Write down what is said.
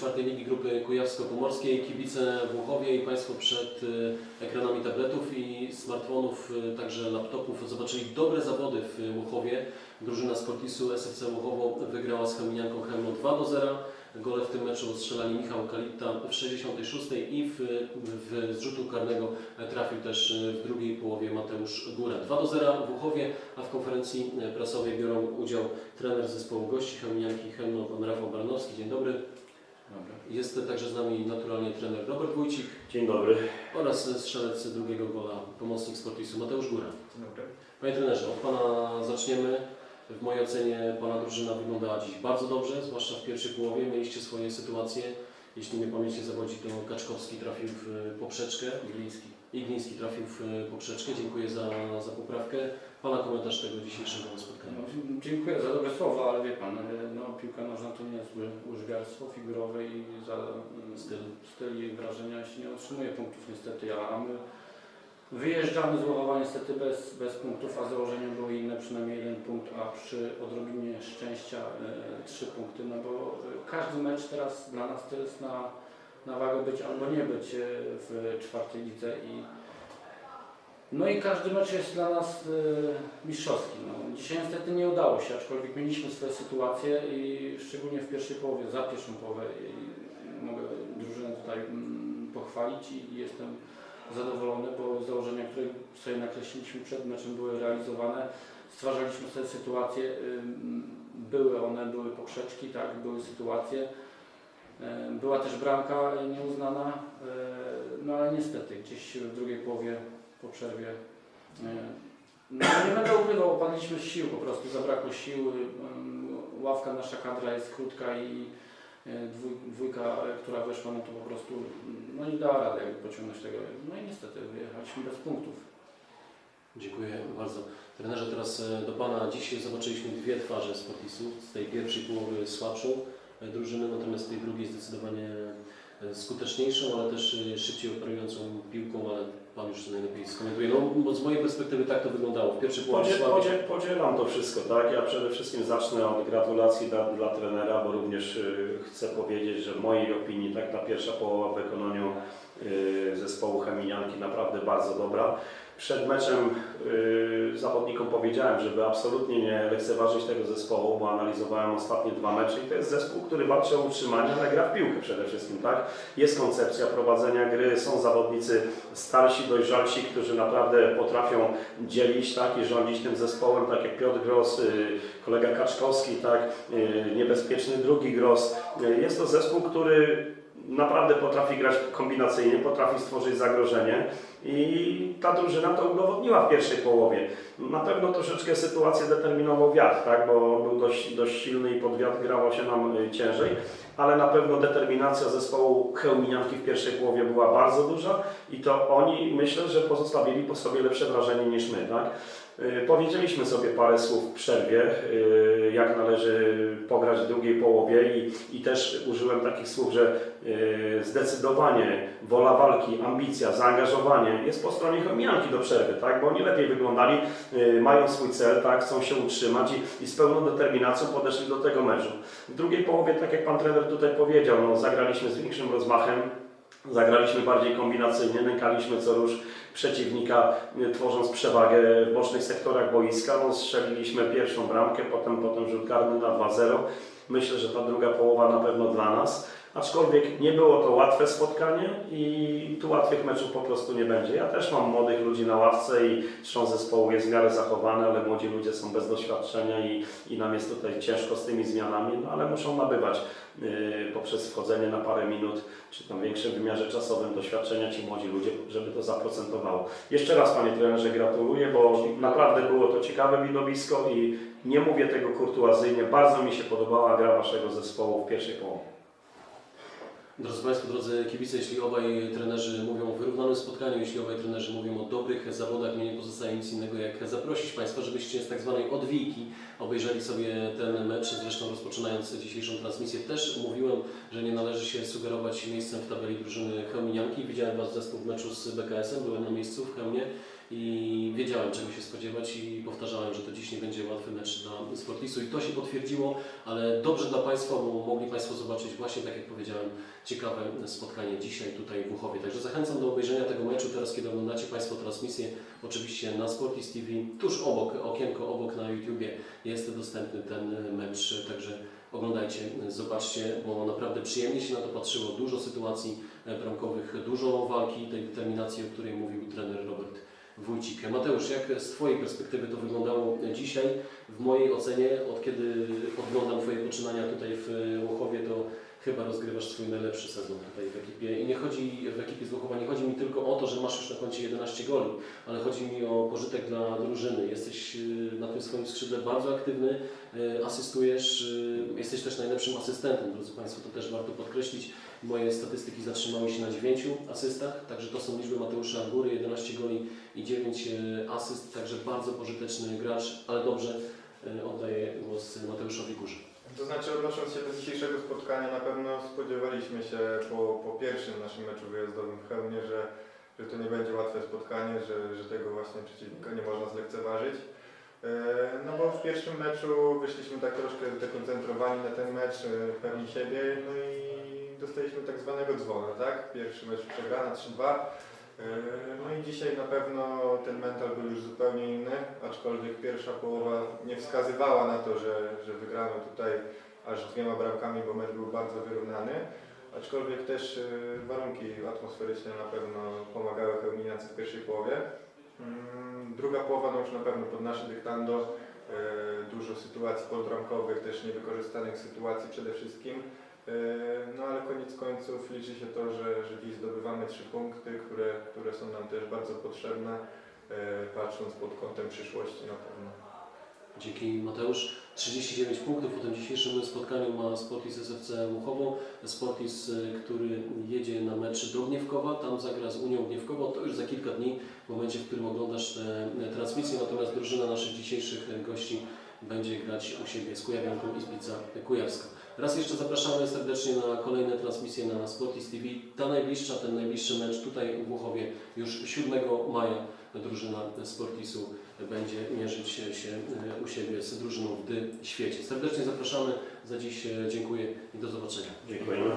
czwartej ligi grupy kujawsko-pomorskiej. Kibice w Łuchowie i Państwo przed e, ekranami tabletów i smartfonów, e, także laptopów zobaczyli dobre zawody w Łuchowie. Drużyna Sportisu SFC Łuchowo wygrała z Cheminianką Chemno 2 do 0. Gole w tym meczu strzelali Michał Kalita w 66 i w, w z rzutu karnego trafił też w drugiej połowie Mateusz Góra. 2 do 0 w Łuchowie, a w konferencji prasowej biorą udział trener zespołu gości Cheminianki Chemno, pan Rafał Baranowski. Dzień dobry. Jest także z nami naturalnie trener Robert Wójcik Dzień dobry. oraz strzelec drugiego gola, pomocnik sportistu Mateusz Góra. Dzień dobry. Panie trenerze, od Pana zaczniemy. W mojej ocenie Pana drużyna wyglądała dziś bardzo dobrze, zwłaszcza w pierwszej połowie. Mieliście swoje sytuacje. Jeśli mnie pamięć nie zawodzi, to Kaczkowski trafił w poprzeczkę. Gliński. I Gliński trafił w poprzeczkę. Dziękuję za, za poprawkę. Pana komentarz tego dzisiejszego spotkania. No, dziękuję za dobre słowa, ale wie Pan, no, piłka nożna to nie jest ły- łyżwiarstwo figurowe i za mm, Styl. styl i wrażenia się nie otrzymuje punktów niestety, a my wyjeżdżamy z Łochowa niestety bez, bez punktów, a założenia były inne, przynajmniej jeden punkt, a przy odrobinie szczęścia e, trzy punkty, no bo e, każdy mecz teraz dla nas to jest na, na wagę być albo nie być e, w czwartej lidze i no i każdy mecz jest dla nas e, mistrzowski. No. Dzisiaj niestety nie udało się, aczkolwiek mieliśmy swoje sytuacje i szczególnie w pierwszej połowie, za pierwszą połowę mogę drużynę tutaj mm, pochwalić i, jestem zadowolony, bo założenia, które sobie nakreśliliśmy przed meczem były realizowane. Stwarzaliśmy sobie sytuacje, były one, były poprzeczki, tak, były sytuacje. E, Była też bramka nieuznana, e, no ale niestety gdzieś w drugiej połowie po przerwie. e, No nie będę ukrywał, opadliśmy z sił, po prostu zabrakło sił. ym, Ławka nasza kadra jest krótka i dwój- dwójka, która weszła, no to po prostu no nie dała rady pociągnąć tego. No i niestety wyjechaliśmy bez punktów. Dziękuję bardzo. Trenerze, teraz do Pana. Dziś zobaczyliśmy dwie twarze sportistu. Z tej pierwszej połowy słabszą drużyny, natomiast tej drugiej zdecydowanie e, skuteczniejszą, ale też e, szybciej operującą piłką, ale Pan już najlepiej skomentuje. No, bo z mojej perspektywy tak to wyglądało. W pierwszej połowie Podzie, podzie, podzielam to wszystko, tak? Ja przede wszystkim zacznę od gratulacji dla, dla trenera, bo również y, chcę powiedzieć, że w mojej opinii tak ta pierwsza połowa w wykonaniu zespołu Cheminianki naprawdę bardzo dobra. Przed meczem y, zawodnikom powiedziałem, żeby absolutnie nie lekceważyć tego zespołu, bo analizowałem ostatnie dwa mecze i to jest zespół, który walczy o utrzymanie, ale gra w piłkę przede wszystkim, tak? Jest koncepcja prowadzenia gry, są zawodnicy starsi, dojrzalsi, którzy naprawdę potrafią dzielić tak, i rządzić tym zespołem, tak jak Piotr Gros, y, kolega Kaczkowski, tak, y, niebezpieczny drugi Gros. Y, Jest to zespół, który naprawdę potrafi grać kombinacyjnie, potrafi stworzyć zagrożenie i ta drużyna to udowodniła w pierwszej połowie. Na pewno troszeczkę sytuację determinował wiatr, tak, bo był dość, dość silny i pod wiatr grało się nam y, ciężej, ale na pewno determinacja zespołu Chełminianki w pierwszej połowie była bardzo duża i to oni myślę, że pozostawili po sobie lepsze wrażenie niż my. Tak? Y, Powiedzieliśmy sobie parę słów w przerwie, y, jak należy pograć w drugiej połowie i, i też użyłem takich słów, że y, zdecydowanie wola walki, ambicja, zaangażowanie jest po stronie Chełminianki do przerwy, tak? bo oni lepiej wyglądali, mają swój cel, tak? chcą się utrzymać i, i z pełną determinacją podeszli do tego meczu. W drugiej połowie, tak jak Pan trener tutaj powiedział, no, zagraliśmy z większym rozmachem, zagraliśmy bardziej kombinacyjnie, nękaliśmy co rusz przeciwnika, y, tworząc przewagę w bocznych sektorach boiska. No, strzeliliśmy pierwszą bramkę, potem, potem rzut karny na 2-0. Myślę, że ta druga połowa na pewno dla nas. Aczkolwiek nie było to łatwe spotkanie i tu łatwych meczów po prostu nie będzie. Ja też mam młodych ludzi na ławce i trzon zespołu jest w miarę zachowany, ale młodzi ludzie są bez doświadczenia i, i nam jest tutaj ciężko z tymi zmianami, no ale muszą nabywać yy, poprzez wchodzenie na parę minut, czy tam większym wymiarze czasowym doświadczenia ci młodzi ludzie, żeby to zaprocentowało. Jeszcze raz Panie Trenerze gratuluję, bo naprawdę było to ciekawe widowisko i nie mówię tego kurtuazyjnie, bardzo mi się podobała gra Waszego zespołu w pierwszej połowie. Drodzy Państwo, drodzy kibice, jeśli obaj trenerzy mówią o wyrównanym spotkaniu, jeśli obaj trenerzy mówią o dobrych zawodach, mnie nie pozostaje nic innego jak zaprosić Państwa, żebyście z tak zwanej odwijki obejrzeli sobie ten mecz. Zresztą rozpoczynając dzisiejszą transmisję też mówiłem, że nie należy się sugerować miejscem w tabeli drużyny Chełminianki. Widziałem Was zespół w meczu z BKS-em, byłem na miejscu w Chełmie i wiedziałem czego się spodziewać i powtarzałem, że to dziś nie będzie łatwy mecz dla Sportisu i to się potwierdziło, ale dobrze dla Państwa, bo mogli Państwo zobaczyć właśnie, tak jak powiedziałem, ciekawe spotkanie dzisiaj tutaj w Łuchowie. Także zachęcam do obejrzenia tego meczu. Teraz, kiedy oglądacie Państwo transmisję, oczywiście na Sportis TV, tuż obok, okienko obok na YouTubie jest dostępny ten mecz, także oglądajcie, zobaczcie, bo naprawdę przyjemnie się na to patrzyło, dużo sytuacji bramkowych, dużo walki, tej determinacji, o której mówił trener Robert Wójcik. Mateusz, jak z Twojej perspektywy to wyglądało dzisiaj? W mojej ocenie, od kiedy oglądam Twoje poczynania tutaj w Łochowie, to chyba rozgrywasz swój najlepszy sezon tutaj w ekipie. I nie chodzi w ekipie z nie chodzi mi tylko o to, że masz już na koncie 11 goli, ale chodzi mi o pożytek dla drużyny. Jesteś y, na tym swoim skrzydle bardzo aktywny, y, asystujesz, y, jesteś też najlepszym asystentem, drodzy Państwo, to też warto podkreślić. Moje statystyki zatrzymały się na 9 asystach, także to są liczby Mateusza Góry, 11 goli i 9 asyst, także bardzo pożyteczny gracz, ale dobrze, oddaję głos Mateuszowi Górze. To znaczy odnosząc się do dzisiejszego spotkania, na pewno spodziewaliśmy się po, po pierwszym naszym meczu wyjazdowym w Chełmie, że, że to nie będzie łatwe spotkanie, że, że tego właśnie przeciwnika nie można zlekceważyć. E, No bo w pierwszym meczu wyszliśmy tak troszkę dekoncentrowani na ten mecz, e, pewni siebie, no i dostaliśmy tak zwanego dzwona, tak? Pierwszy mecz przegrana 3-2. E, No i dzisiaj na pewno ten mental był już zupełnie inny, aczkolwiek pierwsza połowa nie wskazywała na to, że, że wygramy tutaj aż dwiema bramkami, bo mecz był bardzo wyrównany. Aczkolwiek też e, warunki atmosferyczne na pewno pomagały Chełminiacy w pierwszej połowie. Mm, Druga połowa no już na pewno pod nasze dyktando. e, Dużo sytuacji podbramkowych, też niewykorzystanych sytuacji przede wszystkim. E, No ale koniec końców liczy się to, że, że dziś zdobywamy trzy punkty, które, które są nam też bardzo potrzebne, e, patrząc pod kątem przyszłości na pewno. Dzięki Mateusz. 39 punktów po tym dzisiejszym spotkaniu ma Sportis SFC Muchowo. Sportis, y, który jedzie na mecz do Gniewkowa, tam zagra z Unią Gniewkowo. To już za kilka dni, w momencie, w którym oglądasz tę transmisję. Natomiast drużyna naszych dzisiejszych gości będzie grać u siebie z Kujawianką i Zbica Kujawska. Raz jeszcze zapraszamy serdecznie na kolejne transmisje na Sportis TV. Ta najbliższa, ten najbliższy mecz tutaj w Głuchowie już 7 maja drużyna Sportisu będzie mierzyć się e, u siebie z drużyną w Dy Świecie. Serdecznie zapraszamy. Za dziś e, dziękuję i do zobaczenia. Dziękujemy.